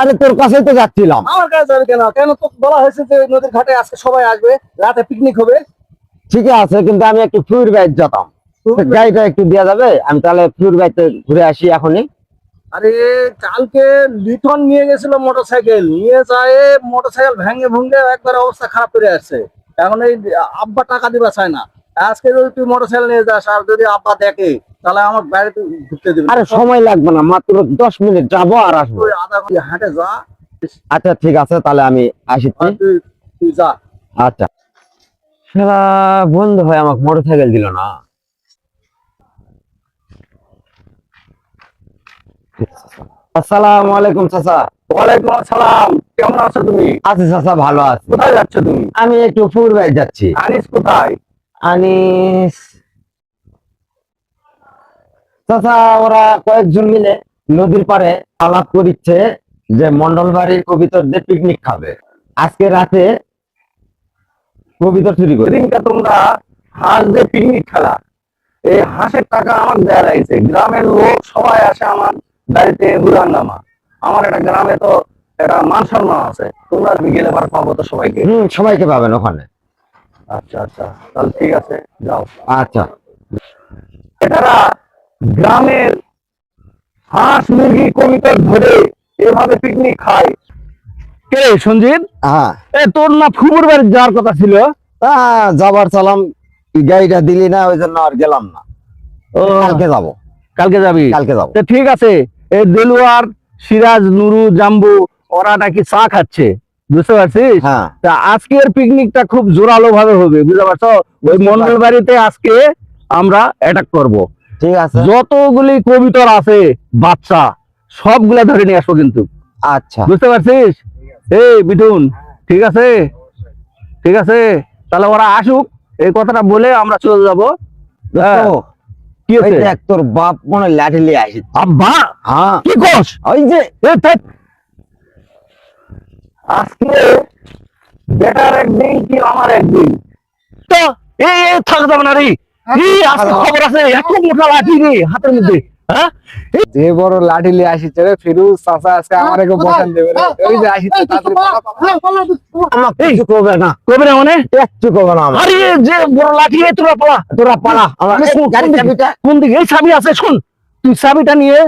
আরে তোর কাছেই তো যাচ্ছিলাম। আমার কাছে যাবে কেন? কেন তো বলা হয়েছে যে নদীর ঘাটে আজকে সবাই আসবে রাতে পিকনিক হবে। ঠিক আছে কিন্তু আমি একটু ফ্লুর বাইক যেতাম গাড়িটা একটু দেওয়া যাবে আমি তাহলে ফ্লুর বাইতে ঘুরে আসি এখনই। আরে কালকে লিটন নিয়ে গেছিল মোটরসাইকেল নিয়ে যায় মোটরসাইকেল ভেঙে ভুঙ্গে একবার অবস্থা খারাপ করে আসছে। এখন এই আব্বা টাকা দিবা চায় না। আজকে যদি তুই মোটরসাইকেল নিয়ে যাস আর যদি আব্বা দেখে তাহলে আমার বাড়িতে ঢুকতে দিবি আরে সময় লাগবে না মাত্র দশ মিনিট যাব আর আসব। আধা ঘণ্টা হাঁটে যা। আচ্ছা ঠিক আছে তাহলে আমি আসি। তুই যা। আচ্ছা। সারা বন্ধ হয় আমাকে মোটর সাইকেল দিল না। আসসালামু আলাইকুম চাচা। ওয়ালাইকুম আসসালাম। কেমন আছো তুমি? আছি চাচা ভালো আছি। কোথায় যাচ্ছ তুমি? আমি একটু বাইক যাচ্ছি। আনিস কোথায়? আনিস চাচা ওরা কয়েকজন মিলে নদীর পাড়ে আলাপ করিচ্ছে যে মন্ডল বাড়ির কবিতরদের পিকনিক খাবে। আজকে রাতে কবিতর চুরি করে। সেদিনকে তোমরা হাঁস দিয়ে পিকনিক খেলা। এই হাঁসের টাকা আমার দেয়া লাগছে। গ্রামের লোক সবাই আসে আমার বাড়িতে নামা আমার একটা গ্রামে তো একটা মান সম্মান আছে। তোমরা তুমি গেলে বার পাবো তো সবাইকে। হম সবাইকে পাবেন ওখানে। আচ্ছা আচ্ছা। তাহলে ঠিক আছে যাও। আচ্ছা। এটারা গ্রামের হাঁস মুরগি কবিতর ধরে এভাবে পিকনিক খায়। কে সঞ্জিত? হ্যাঁ। এ তোর না ফুবুর বাড়ি যাওয়ার কথা ছিল? আহ, যাবার চালাম গাড়িটা দিলি না ওই জন্য আর গেলাম না। ও। কালকে যাব। কালকে যাবি? কালকে যাব। ঠিক আছে এই দেলুয়ার সিরাজ নুরু জাম্বু ওরা নাকি চা খাচ্ছে বুঝতে পারছিস? হ্যাঁ। তা আজকের পিকনিকটা খুব জোরালো ভাবে হবে বুঝতে পারছ? ওই মন্ডল বাড়িতে আজকে আমরা অ্যাটাক করব। ঠিক আছে। যতগুলি কবিতর আছে বাচ্চা সবগুলা ধরে নিয়ে আসব কিন্তু। আচ্ছা। বুঝতে পারছিস? এই বিটুন ঠিক আছে? ঠিক আছে? তাহলে ওরা আসুক এই কথাটা বলে আমরা চলে যাব। হ্যাঁ, তো, কি ওই দেখ তোর বাপ মনে হয় লাঠি আসি। আব্বা! হ্যাঁ। কি কস ওই যে। আজকে বেটার একদিন কি আমার একদিন? তো থাকা যাবে না রে। খবর আছে এত মোটা লাঠি রে হাতের মধ্যে হ্যাঁ? যে বড় লাঠি আসিছে রে ফিরুজ চাচা আজকে আমার একটু বসান দেবে ওই যে আসিছে তাড়াতাড়ি পালা, পালা। আমাকে কিছু করবে না। কবে না মানে? একটু করবে না আরে যে বড় লাঠি তোরা পালা তোরা পালা। আমার গাড়ি কোন দিকে? চাবিটা কোন দিকে? এই চাবি আছে শোন। তুই চাবিটা নিয়ে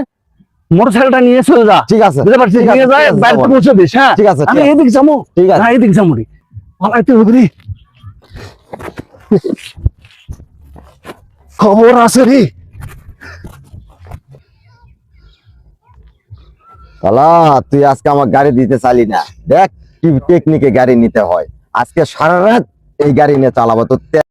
মোটরসাইকেলটা নিয়ে চলে যা। ঠিক আছে বুঝতে পারছিস? ঠিক আছে, নিয়ে যায় বাড়িতে যাব। পৌঁছে দিস হ্যাঁ। ঠিক আছে, আমি। এদিক যাব। ঠিক আছে। এদিক যাব রে। পালাইতে হবে রে। খবর আছে রে। শালা তুই আজকে আমার গাড়ি দিতে চালি না। দেখ টেকনিকে গাড়ি নিতে হয়। আজকে সারা রাত এই গাড়ি নিয়ে চালাবো। তো